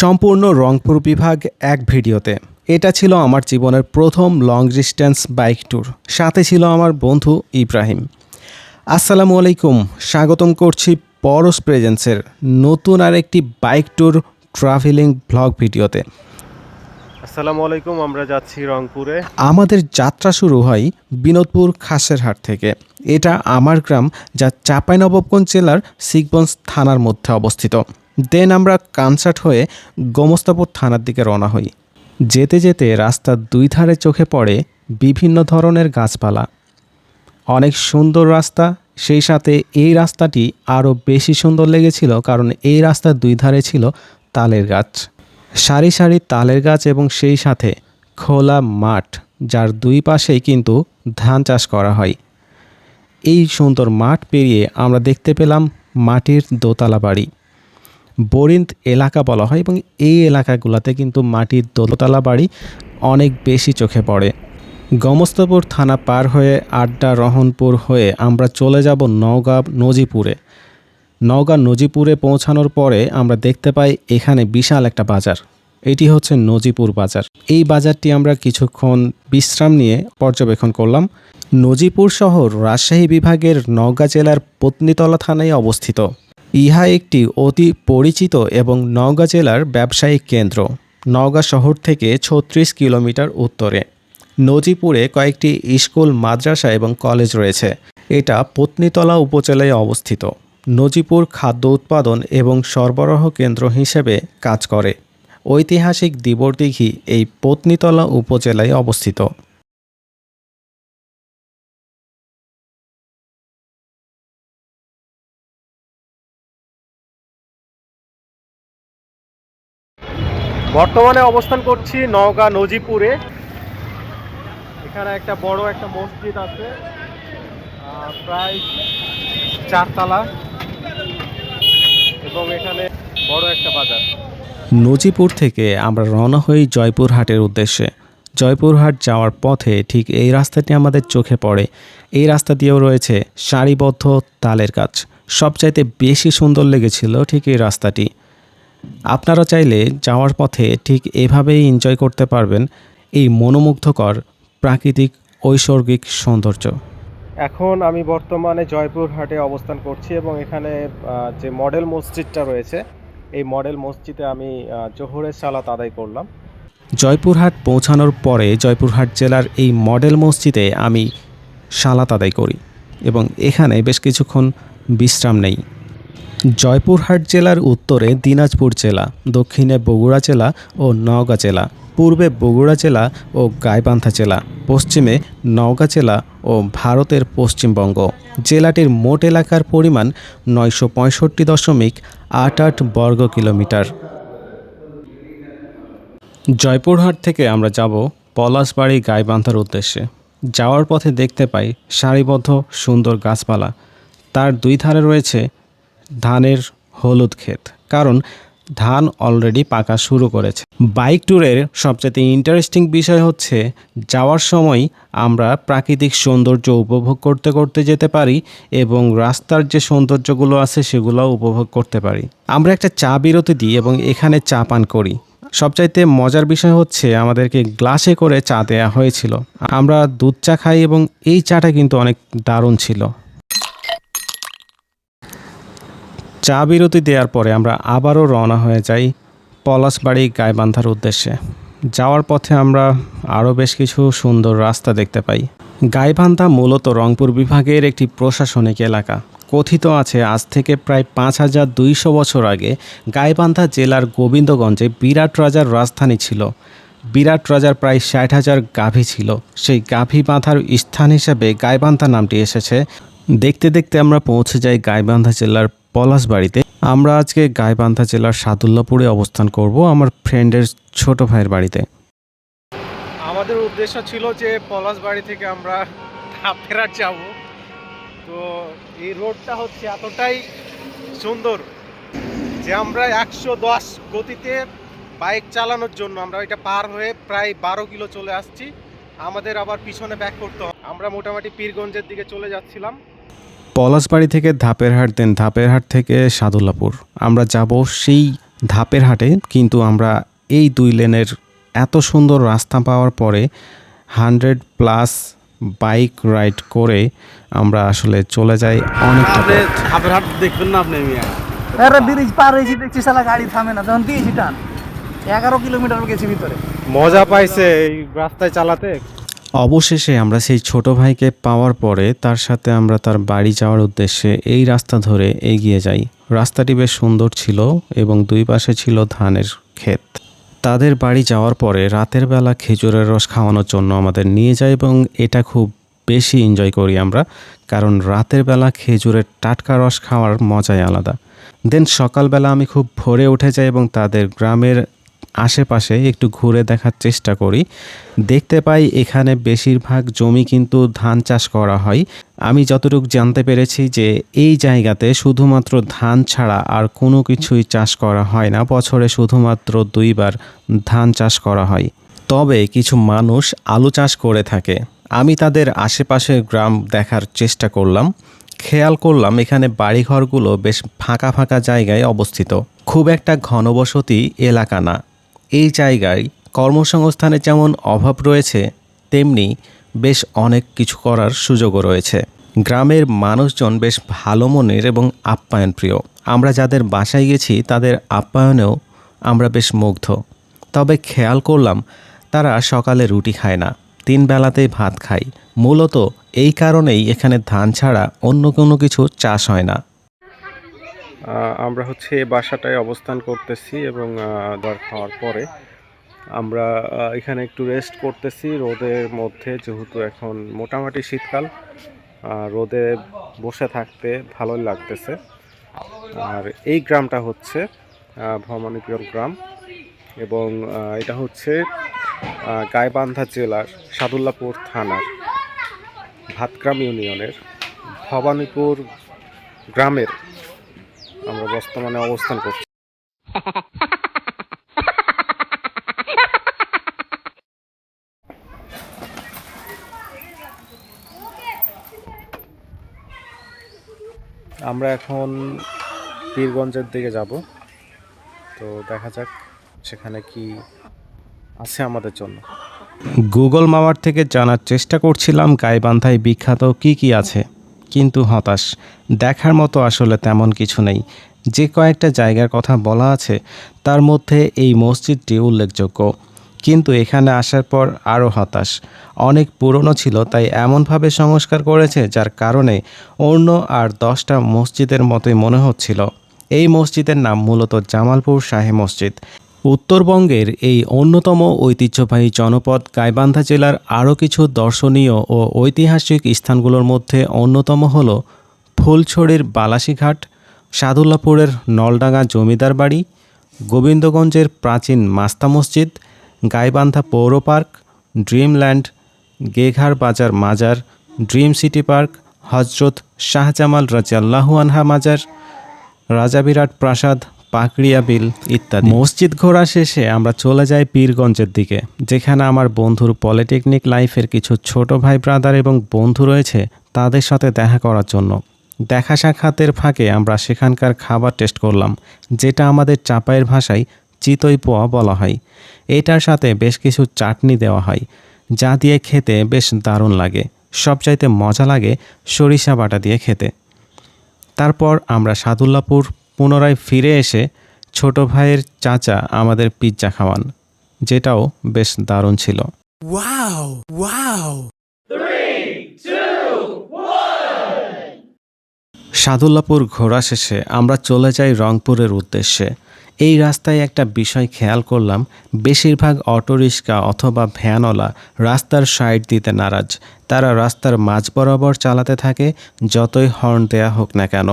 সম্পূর্ণ রংপুর বিভাগ এক ভিডিওতে। এটা ছিল আমার জীবনের প্রথম লং ডিস্টেন্স বাইক ট্যুর সাথে ছিল আমার বন্ধু ইব্রাহিম। আসসালামু আলাইকুম স্বাগতম করছি পরশ প্রেজেন্সের নতুন আর একটি বাইক ট্যুর ট্রাভেলিং ব্লগ ভিডিওতে। আসসালামু আলাইকুম আমরা যাচ্ছি রংপুরে। আমাদের যাত্রা শুরু হয় বিনোদপুর খাসেরহাট থেকে। এটা আমার গ্রাম যা চাঁপাইনবাবগঞ্জ জেলার সিকগঞ্জ থানার মধ্যে অবস্থিত। দেন আমরা কানসার্ট হয়ে গোমস্তাপুর থানার দিকে রওনা হই। যেতে যেতে রাস্তার দুই ধারে চোখে পড়ে বিভিন্ন ধরনের গাছপালা। অনেক সুন্দর রাস্তা, সেই সাথে এই রাস্তাটি আরও বেশি সুন্দর লেগেছিল কারণ এই রাস্তার দুই ধারে ছিল তালের গাছ। সারি সারি তালের গাছ এবং সেই সাথে খোলা মাঠ, যার দুই পাশেই কিন্তু ধান চাষ করা হয়। এই সুন্দর মাঠ পেরিয়ে আমরা দেখতে পেলাম মাটির দোতলা বাড়ি। বরিন্দ এলাকা বলা হয় এবং এই এলাকাগুলোতে কিন্তু মাটির দোতলা বাড়ি অনেক বেশি চোখে পড়ে। গমস্তপুর থানা পার হয়ে আড্ডা রহনপুর হয়ে আমরা চলে যাব নওগাঁ, নজিপুরে। নওগাঁ, নজিপুরে পৌঁছানোর পরে আমরা দেখতে পাই এখানে বিশাল একটা বাজার। এটি হচ্ছে নজিপুর বাজার। এই বাজারটি আমরা কিছুক্ষণ বিশ্রাম নিয়ে পর্যবেক্ষণ করলাম। নজিপুর শহর রাজশাহী বিভাগের নওগাঁ জেলার পত্নীতলা থানায় অবস্থিত। ইহা একটি অতি পরিচিত এবং নওগাঁ জেলার ব্যবসায়িক কেন্দ্র। নওগাঁ শহর থেকে ছত্রিশ কিলোমিটার উত্তরে। নজিপুরে কয়েকটি স্কুল, মাদ্রাসা এবং কলেজ রয়েছে। এটা পত্নীতলা উপজেলায় অবস্থিত। নজিপুর খাদ্য উৎপাদন এবং সরবরাহ কেন্দ্র হিসেবে কাজ করে। ঐতিহাসিক দিবরদিঘি এই পত্নীতলা উপজেলায় অবস্থিত। বর্তমানে অবস্থান করছি নওগাঁ নজিপুরে। এখানে একটা বড় একটা মসজিদ আছে প্রায় চারতলা, এবং এখানে বড় একটা বাজার। নজিপুর থেকে আমরা রওনা হই জয়পুরহাটের উদ্দেশ্যে। জয়পুরহাট যাওয়ার পথে ঠিক এই রাস্তাটি আমাদের চোখে পড়ে। এই রাস্তা দিয়েও রয়েছে সারিবদ্ধ তালের গাছ। সবচাইতে বেশি সুন্দর লেগেছিল ঠিক এই রাস্তাটি। আপনারা চাইলে যাওয়ার পথে ঠিক এভাবেই এনজয় করতে পারবেন এই মনোমুগ্ধকর প্রাকৃতিক ঐশ্বর্গিক সৌন্দর্য। এখন আমি বর্তমানে জয়পুরহাটে অবস্থান করছি এবং এখানে যে মডেল মসজিদটা রয়েছে এই মডেল মসজিদে আমি জোহরের সালাত আদায় করলাম। জয়পুরহাট পৌঁছানোর পরে জয়পুরহাট জেলার এই মডেল মসজিদে আমি সালাত আদায় করি এবং এখানে বেশ কিছুক্ষণ বিশ্রাম নেই। জয়পুরহাট জেলার উত্তরে দিনাজপুর জেলা, দক্ষিণে বগুড়া জেলা ও নওগাঁ জেলা, পূর্বে বগুড়া জেলা ও গাইবান্ধা জেলা, পশ্চিমে নওগাঁ জেলা ও ভারতের পশ্চিমবঙ্গ। জেলাটির মোট এলাকার পরিমাণ নয়শো পঁয়ষট্টি দশমিক আট আট বর্গ কিলোমিটার। জয়পুরহাট থেকে আমরা যাব পলাশবাড়ি গাইবান্ধার উদ্দেশ্যে। যাওয়ার পথে দেখতে পাই সারিবদ্ধ সুন্দর গাছপালা। তার দুই ধারে রয়েছে ধানের হলুদ ক্ষেত, কারণ ধান অলরেডি পাকা শুরু করেছে। বাইক ট্যুরের সবচেয়ে ইন্টারেস্টিং বিষয় হচ্ছে, যাওয়ার সময় আমরা প্রাকৃতিক সৌন্দর্য উপভোগ করতে করতে যেতে পারি এবং রাস্তার যে সৌন্দর্যগুলো আছে সেগুলোও উপভোগ করতে পারি। আমরা একটা চা বিরতি দিই এবং এখানে চা পান করি। সবচাইতে মজার বিষয় হচ্ছে, আমাদেরকে গ্লাসে করে চা দেয়া হয়েছিল। আমরা দুধ চা খাই এবং এই চাটা কিন্তু অনেক দারুণ ছিল। চা বিরতি দেওয়ার পরে আমরা আবারও রওনা হয়ে যাই পলাশবাড়ি গাইবান্ধার উদ্দেশ্যে। যাওয়ার পথে আমরা আরও বেশ কিছু সুন্দর রাস্তা দেখতে পাই। গাইবান্ধা মূলত রংপুর বিভাগের একটি প্রশাসনিক এলাকা। কথিত আছে, আজ থেকে প্রায় পাঁচ হাজার দুইশো বছর আগে গাইবান্ধা জেলার গোবিন্দগঞ্জে বিরাট রাজার রাজধানী ছিল। বিরাট রাজার প্রায় ষাট হাজার গাভী ছিল। সেই গাভী বাঁধার স্থান হিসেবে গাইবান্ধা নামটি এসেছে। দেখতে দেখতে আমরা পৌঁছে যাই গাইবান্ধা জেলার পলাশবাড়িতে। আমরা আজকে গাইবান্ধা জেলার সাদুল্লাপুরে অবস্থান করব আমার ফ্রেন্ডের ছোট ভাইয়ের বাড়িতে। আমাদের উদ্দেশ্য ছিল যে পলাশবাড়ি থেকে আমরা ধাপেরাট যাব। তো এই রোডটা হচ্ছে এতটাই সুন্দর যে আমরা একশো দশ গতিতে বাইক চালানোর জন্য আমরা এটা পার হয়ে প্রায় বারো কিলো চলে আসছি। আমাদের আবার পিছনে ব্যাক করতে হবে। আমরা মোটামুটি পীরগঞ্জের দিকে চলে যাচ্ছিলাম। পলাশবাড়ি থেকে ধাপেরহাট দেন ধাপেরহাট থেকে সাদুল্লাপুর। আমরা যাব সেই ধাপের হাটে কিন্তু আমরা এই দুই লেনের এত সুন্দর রাস্তা পাওয়ার পরে হান্ড্রেড প্লাস বাইক রাইড করে আমরা আসলে চলে যাই অনেকটা আপনি ধাপের হাট দেখবেন না আপনি আরে ব্রিজ পার হয়েছি দেখছি সালা গাড়ি থামে না। তখন দিয়েছি টান? এগারো কিলোমিটার গেছি ভিতরে। মজা পাইছে এই রাস্তায় চালাতে। অবশেষে আমরা সেই ছোট ভাইকে পাওয়ার পরে তার সাথে আমরা তার বাড়ি যাওয়ার উদ্দেশ্যে এই রাস্তা ধরে এগিয়ে যাই। রাস্তাটি বেশ সুন্দর ছিল এবং দুই পাশে ছিল ধানের ক্ষেত। তাদের বাড়ি যাওয়ার পরে রাতের বেলা খেজুরের রস খাওয়ানোর জন্য আমাদের নিয়ে যায় এবং এটা খুব বেশি এনজয় করি আমরা, কারণ রাতের বেলা খেজুরের টাটকা রস খাওয়ার মজাই আলাদা। দেন সকালবেলা আমি খুব ভোরে উঠে যাই এবং তাদের গ্রামের আশেপাশে একটু ঘুরে দেখার চেষ্টা করি। দেখতে পাই এখানে বেশিরভাগ জমি কিন্তু ধান চাষ করা হয়। আমি যতটুকু জানতে পেরেছি যে এই জায়গাতে শুধুমাত্র ধান ছাড়া আর কোনো কিছুই চাষ করা হয় না, বছরে শুধুমাত্র দুইবার ধান চাষ করা হয়। তবে কিছু মানুষ আলু চাষ করে থাকে। আমি তাদের আশেপাশের গ্রাম দেখার চেষ্টা করলাম। খেয়াল করলাম এখানে বাড়িঘরগুলো বেশ ফাঁকা ফাঁকা জায়গায় অবস্থিত। খুব একটা ঘনবসতি এলাকা না। এই জায়গায় কর্মসংস্থানের যেমন অভাব রয়েছে, তেমনি বেশ অনেক কিছু করার সুযোগও রয়েছে। গ্রামের মানুষজন বেশ ভালো মনের এবং আপ্যায়ন প্রিয় আমরা যাদের বাসায় গেছি, তাদের আপ্যায়নেও আমরা বেশ মুগ্ধ। তবে খেয়াল করলাম, তারা সকালে রুটি খায় না, তিন বেলাতেই ভাত খায়। মূলত এই কারণেই এখানে ধান ছাড়া অন্য কোনো কিছু চাষ হয় না। আমরা হচ্ছে বাসাটায় অবস্থান করতেছি এবং দর খাওয়ার পরে আমরা এখানে একটু রেস্ট করতেছি। রোদের মধ্যে যেহেতু এখন মোটামুটি শীতকাল রোদে বসে থাকতে ভালোই লাগতেছে। আর এই গ্রামটা হচ্ছে ভবানীপুর গ্রাম এবং এটা হচ্ছে গাইবান্ধা জেলার সাদুল্লাপুর থানার ভাতগ্রাম ইউনিয়নের ভবানীপুর গ্রামের বর্তমানে অবস্থান করছি। আমরা এখন পীরগঞ্জের দিকে যাব। তো দেখা যাক সেখানে কি আছে আমাদের জন্য। গুগল মামার থেকে জানার চেষ্টা করছিলাম গাইবান্ধায় বিখ্যাত কি কি আছে, কিন্তু হতাশ। দেখার মতো আসলে তেমন কিছু নেই। যে কয়েকটা জায়গার কথা বলা আছে, তার মধ্যে এই মসজিদটি উল্লেখযোগ্য। কিন্তু এখানে আসার পর আরও হতাশ। অনেক পুরনো ছিল, তাই এমনভাবে সংস্কার করেছে যার কারণে অন্য আর দশটা মসজিদের মতোই মনে হচ্ছিল। এই মসজিদের নাম মূলত জামালপুর শাহী মসজিদ। উত্তরবঙ্গের এই অন্যতম ঐতিহ্যবাহী জনপদ গাইবান্ধা জেলার আরও কিছু দর্শনীয় ও ঐতিহাসিক স্থানগুলোর মধ্যে অন্যতম হল ফুলছড়ির বালাসীঘাট সাদুল্লাপুরের নলডাঙ্গা জমিদার বাড়ি, গোবিন্দগঞ্জের প্রাচীন মাস্তা মসজিদ, গাইবান্ধা পৌর পার্ক, ড্রিমল্যান্ড, গেঘার বাজার মাজার, ড্রিম সিটি পার্ক, হজরত শাহজামাল রাজিয়াল্লাহু আনহা মাজার, রাজা বিরাট প্রাসাদ, পাকড়িয়া বিল ইত্যাদি। মসজিদ ঘোরা শেষে আমরা চলে যাই পীরগঞ্জের দিকে, যেখানে আমার বন্ধুর পলিটেকনিক লাইফের কিছু ছোট ভাই ব্রাদার এবং বন্ধু রয়েছে, তাদের সাথে দেখা করার জন্য। দেখা সাক্ষাতের ফাঁকে আমরা সেখানকার খাবার টেস্ট করলাম, যেটা আমাদের চাপাইয়ের ভাষায় চিতই পোয়া বলা হয়। এটার সাথে বেশ কিছু চাটনি দেওয়া হয়, যা দিয়ে খেতে বেশ দারুণ লাগে। সবচাইতে মজা লাগে সরিষা বাটা দিয়ে খেতে। তারপর আমরা সাদুল্লাপুর পুনরায় ফিরে এসে ছোট ভাইয়ের চাচা আমাদের পিৎজা খাওয়ান, যেটাও বেশ দারুণ ছিল। সাদুল্লাপুর ঘোরা শেষে আমরা চলে যাই রংপুরের উদ্দেশ্যে। এই রাস্তায় একটা বিষয় খেয়াল করলাম, বেশিরভাগ অটোরিক্সা অথবা ভ্যানওয়ালা রাস্তার সাইড দিতে নারাজ। তারা রাস্তার মাঝ বরাবর চালাতে থাকে, যতই হর্ন দেয়া হোক না কেন।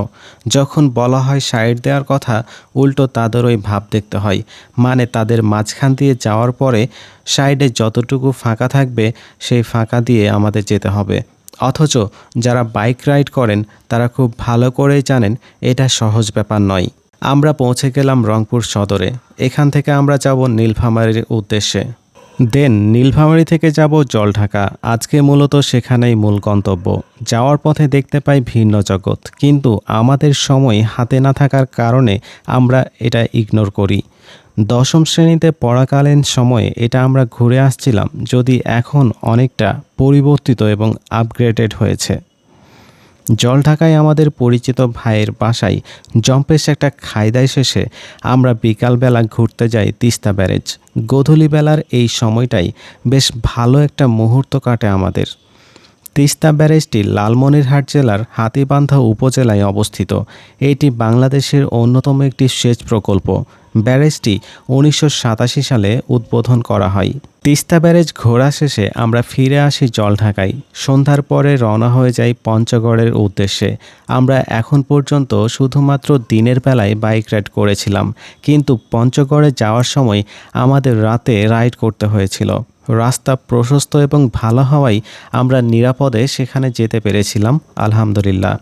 যখন বলা হয় সাইড দেওয়ার কথা, উল্টো তাদের ওই ভাব দেখতে হয়। মানে তাদের মাঝখান দিয়ে যাওয়ার পরে সাইডে যতটুকু ফাঁকা থাকবে, সেই ফাঁকা দিয়ে আমাদের যেতে হবে। অথচ যারা বাইক রাইড করেন, তারা খুব ভালো করেই জানেন এটা সহজ ব্যাপার নয়। আমরা পৌঁছে গেলাম রংপুর সদরে। এখান থেকে আমরা যাব নীলফামারির উদ্দেশ্যে। দেন নীলফামারি থেকে যাব জলঢাকা। আজকে মূলত সেখানেই মূল গন্তব্য। যাওয়ার পথে দেখতে পাই ভিন্ন জগৎ। কিন্তু আমাদের সময় হাতে না থাকার কারণে আমরা এটা ইগনোর করি। দশম শ্রেণীতে পড়াকালীন সময়ে এটা আমরা ঘুরে আসছিলাম যদি এখন অনেকটা পরিবর্তিত এবং আপগ্রেডেড হয়েছে। জলঢাকায় আমাদের পরিচিত ভাইয়ের বাসায় জম্পেশ একটা খায়দায় শেষে আমরা বিকালবেলা ঘুরতে যাই তিস্তা ব্যারেজ। গোধূলিবেলার এই সময়টাই বেশ ভালো একটা মুহূর্ত কাটে আমাদের। তিস্তা ব্যারেজটি লালমনিরহাট জেলার হাতিবান্ধা উপজেলায় অবস্থিত। এটি বাংলাদেশের অন্যতম একটি সেচ প্রকল্প। ব্যারেজটি উনিশশো সাতাশি সালে উদ্বোধন করা হয়। তিস্তা ব্যারেজ ঘোরা শেষে আমরা ফিরে আসি জলঢাকায়। সন্ধ্যার পরে রওনা হয়ে যাই পঞ্চগড়ের উদ্দেশ্যে। আমরা এখন পর্যন্ত শুধুমাত্র দিনের বেলায় বাইক রাইড করেছিলাম, কিন্তু পঞ্চগড়ে যাওয়ার সময় আমাদের রাতে রাইড করতে হয়েছিল। রাস্তা প্রশস্ত এবং ভালো হওয়ায় আমরা নিরাপদে সেখানে যেতে পেরেছিলাম, আলহামদুলিল্লাহ।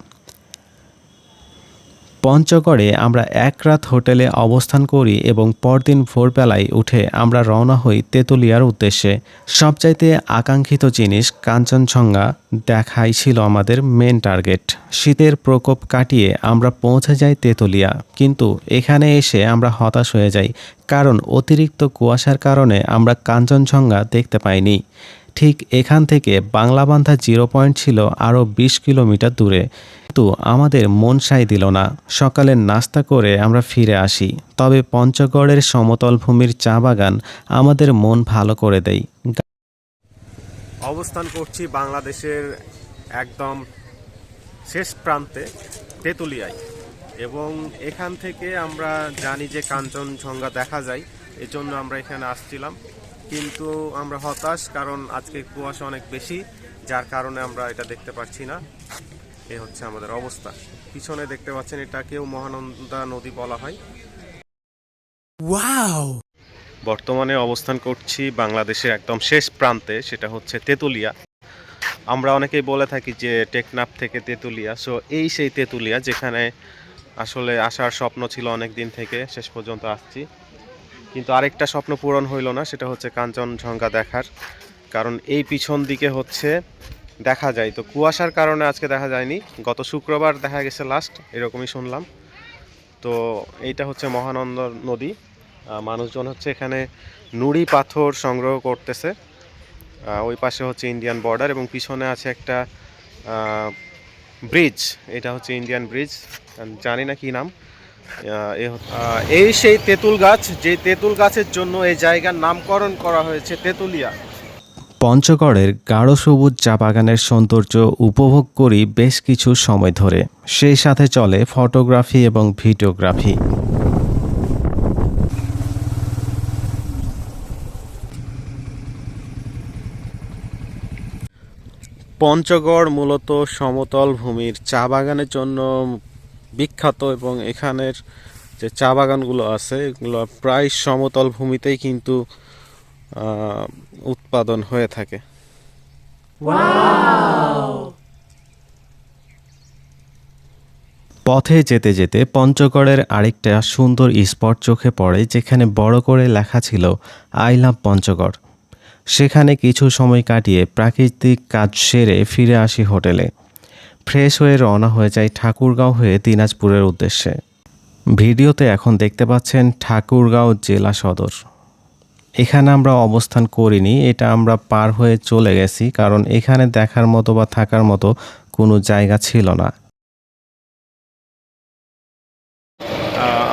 পঞ্চগড়ে আমরা এক রাত হোটেলে অবস্থান করি এবং পরদিন ভোরবেলায় উঠে আমরা রওনা হই তেঁতুলিয়ার উদ্দেশ্যে। সবচাইতে আকাঙ্ক্ষিত জিনিস কাঞ্চনজঙ্ঘা দেখাই ছিল আমাদের মেন টার্গেট শীতের প্রকোপ কাটিয়ে আমরা পৌঁছে যাই তেঁতুলিয়া। কিন্তু এখানে এসে আমরা হতাশ হয়ে যাই, কারণ অতিরিক্ত কুয়াশার কারণে আমরা কাঞ্চনজঙ্ঘা দেখতে পাইনি। ঠিক এখান থেকে বাংলাবান্ধা জিরো পয়েন্ট ছিল আরও বিশ কিলোমিটার দূরে। কিন্তু আমাদের মন সাই দিল না। সকালের নাস্তা করে আমরা ফিরে আসি। তবে পঞ্চগড়ের সমতল ভূমির চা বাগান আমাদের মন ভালো করে দেয়। অবস্থান করছি বাংলাদেশের একদম শেষ প্রান্তে তেঁতুলিয়ায়। এবং এখান থেকে আমরা জানি যে কাঞ্চনজঙ্ঘা দেখা যায়। এজন্য আমরা এখানে আসছিলাম। কিন্তু আমরা হতাশ কারণ আজকে কুয়াশা অনেক বেশি যার কারণে আমরা এটা দেখতে পাচ্ছি না। এ হচ্ছে আমাদের অবস্থা। পিছনে দেখতে পাচ্ছেন এটাকেও মহানন্দা নদী বলা হয়। বর্তমানে অবস্থান করছি বাংলাদেশের একদম শেষ প্রান্তে সেটা হচ্ছে তেঁতুলিয়া। আমরা অনেকেই বলে থাকি যে টেকনাফ থেকে তেঁতুলিয়া। সো এই সেই তেঁতুলিয়া যেখানে আসলে আসার স্বপ্ন ছিল অনেক দিন থেকে শেষ পর্যন্ত আসছি। কিন্তু আরেকটা স্বপ্ন পূরণ হইল না, সেটা হচ্ছে কাঞ্চনজঙ্ঘা দেখার। কারণ এই পিছন দিকে হচ্ছে দেখা যায়। তো কুয়াশার কারণে আজকে দেখা যায়নি, গত শুক্রবার দেখা গেছে লাস্ট এরকমই শুনলাম। তো এইটা হচ্ছে মহানন্দ নদী। মানুষজন হচ্ছে এখানে নুড়ি পাথর সংগ্রহ করতেছে। ওই পাশে হচ্ছে ইন্ডিয়ান বর্ডার এবং পিছনে আছে একটা ব্রিজ এটা হচ্ছে ইন্ডিয়ান ব্রিজ জানি না কি নাম। এই সেই তেঁতুল গাছ যে তেঁতুল গাছের জন্য এই জায়গার নামকরণ করা হয়েছে তেঁতুলিয়া। পঞ্চগড়ের গাঢ় সবুজ চা বাগানের সৌন্দর্য উপভোগ করি বেশ কিছু সময় ধরে। সেই সাথে চলে ফটোগ্রাফি এবং ভিডিওগ্রাফি। পঞ্চগড় মূলত সমতল ভূমির চা বাগানের জন্য বিখ্যাত এবং এখানের যে চা বাগানগুলো আছে, এগুলো প্রায় সমতল ভূমিতেই কিন্তু উৎপাদন হয়ে থাকে। পথে যেতে যেতে পঞ্চগড়ের আরেকটা সুন্দর স্পট চোখে পড়ে, যেখানে বড় করে লেখা ছিল, আই লাভ পঞ্চগড়। সেখানে কিছু সময় কাটিয়ে প্রাকৃতিক কাজ সেরে ফিরে আসি হোটেলে। ফ্রেশ হয়ে রওনা হয়ে যায় ঠাকুরগাঁও হয়ে দিনাজপুরের উদ্দেশ্যে। ভিডিওতে এখন দেখতে পাচ্ছেন ঠাকুরগাঁও জেলা সদর। এখানে আমরা অবস্থান করিনি, এটা আমরা পার হয়ে চলে গেছি, কারণ এখানে দেখার মতো বা থাকার মতো কোনো জায়গা ছিল না।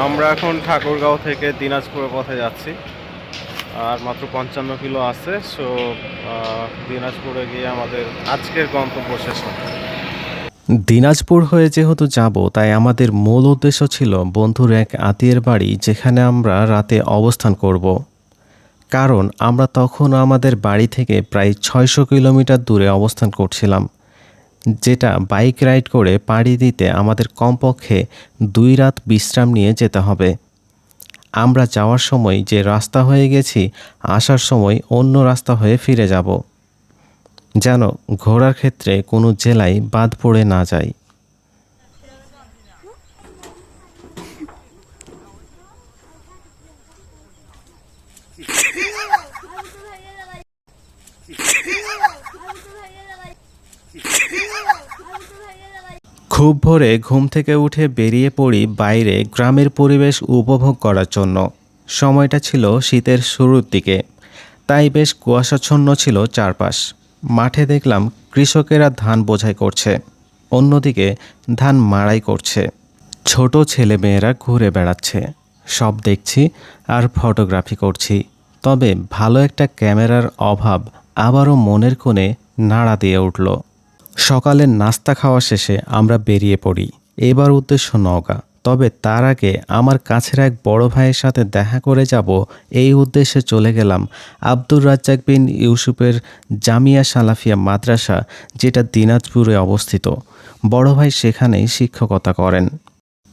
আমরা এখন ঠাকুরগাঁও থেকে দিনাজপুরের পথে যাচ্ছি। আর মাত্র পঞ্চান্ন কিলো আছে সো দিনাজপুরে গিয়ে আমাদের আজকের গন্তব্য শেষ হবে। দিনাজপুর হয়ে যেহেতু যাব, তাই আমাদের মূল উদ্দেশ্য ছিল বন্ধুর এক আত্মীয়ের বাড়ি যেখানে আমরা রাতে অবস্থান করব। কারণ আমরা তখন আমাদের বাড়ি থেকে প্রায় ছয়শো কিলোমিটার দূরে অবস্থান করছিলাম, যেটা বাইক রাইড করে পাড়ি দিতে আমাদের কমপক্ষে দুই রাত বিশ্রাম নিয়ে যেতে হবে। আমরা যাওয়ার সময় যে রাস্তা হয়ে গেছি, আসার সময় অন্য রাস্তা হয়ে ফিরে যাব। যেন ঘোরার ক্ষেত্রে কোনো জেলায় বাদ পড়ে না যায়। খুব ভোরে ঘুম থেকে উঠে বেরিয়ে পড়ি বাইরে গ্রামের পরিবেশ উপভোগ করার জন্য। সময়টা ছিল শীতের শুরুর দিকে, তাই বেশ কুয়াশাচ্ছন্ন ছিল চারপাশ। মাঠে দেখলাম কৃষকেরা ধান বোঝাই করছে, অন্যদিকে ধান মাড়াই করছে। ছোট ছেলেমেয়েরা ঘুরে বেড়াচ্ছে। সব দেখছি আর ফটোগ্রাফি করছি। তবে ভালো একটা ক্যামেরার অভাব আবারও মনের কোণে নাড়া দিয়ে উঠল। সকালের নাস্তা খাওয়া শেষে আমরা বেরিয়ে পড়ি। এবার উদ্দেশ্য নওগাঁ। তবে তার আগে আমার কাছের এক বড় ভাইয়ের সাথে দেখা করে যাব। এই উদ্দেশ্যে চলে গেলাম। আব্দুর রাজ্জাক বিন ইউসুফের জামিয়া সালাফিয়া মাদ্রাসা, যেটা দিনাজপুরে অবস্থিত। বড় ভাই সেখানেই শিক্ষকতা করেন।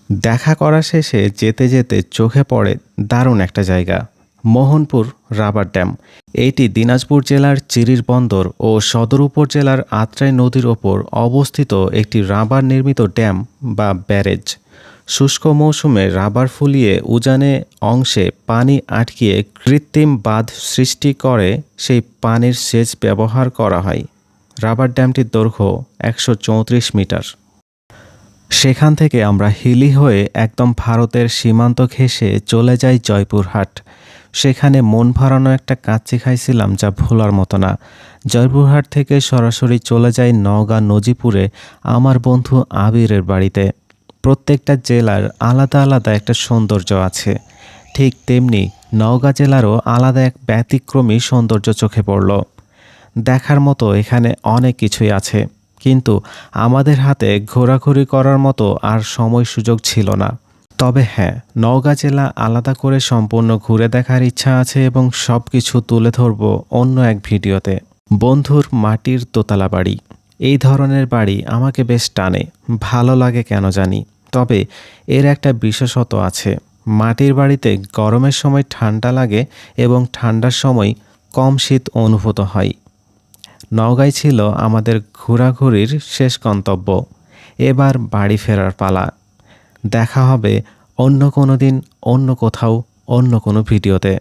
দেখা করা শেষে যেতে যেতে চোখে পড়ে দারুণ একটা জায়গা, মোহনপুর রাবার ড্যাম। এটি দিনাজপুর জেলার চিরির বন্দর ও সদর উপজেলার আত্রাই নদীর ওপর অবস্থিত একটি রাবার নির্মিত ড্যাম বা ব্যারেজ। শুষ্ক মৌসুমে রাবার ফুলিয়ে উজানে অংশে পানি আটকিয়ে কৃত্রিম বাঁধ সৃষ্টি করে সেই পানির সেচ ব্যবহার করা হয়। রাবার ড্যামটির দৈর্ঘ্য একশো চৌত্রিশ মিটার। সেখান থেকে আমরা হিলি হয়ে একদম ভারতের সীমান্ত ঘেঁষে চলে যাই জয়পুরহাট। সেখানে মন ভরানো একটা কাচ্চি খাইছিলাম যা ভোলার মতো না। জয়পুরহাট থেকে সরাসরি চলে যাই নওগাঁ নজিপুরে আমার বন্ধু আবিরের বাড়িতে। প্রত্যেকটা জেলার আলাদা আলাদা একটা সৌন্দর্য আছে। ঠিক তেমনি নওগাঁ জেলারও আলাদা এক ব্যতিক্রমী সৌন্দর্য চোখে পড়ল। দেখার মতো এখানে অনেক কিছুই আছে, কিন্তু আমাদের হাতে ঘোরাঘুরি করার মতো আর সময় সুযোগ ছিল না। তবে হ্যাঁ নওগাঁ জেলা আলাদা করে সম্পূর্ণ ঘুরে দেখার ইচ্ছা আছে এবং সব কিছু তুলে ধরব অন্য এক ভিডিওতে। বন্ধুর মাটির দোতলা বাড়ি। এই ধরনের বাড়ি আমাকে বেশ টানে, ভালো লাগে কেন জানি। তবে এর একটা বিশেষত্ব আছে, মাটির বাড়িতে গরমের সময় ঠান্ডা লাগে এবং ঠান্ডার সময় কম শীত অনুভূত হয়। নওগাঁই ছিল আমাদের ঘোরাঘুরির শেষ গন্তব্য, এবার বাড়ি ফেরার পালা। দেখা হবে অন্য কোনো দিন, অন্য কোথাও, অন্য কোনো ভিডিওতে।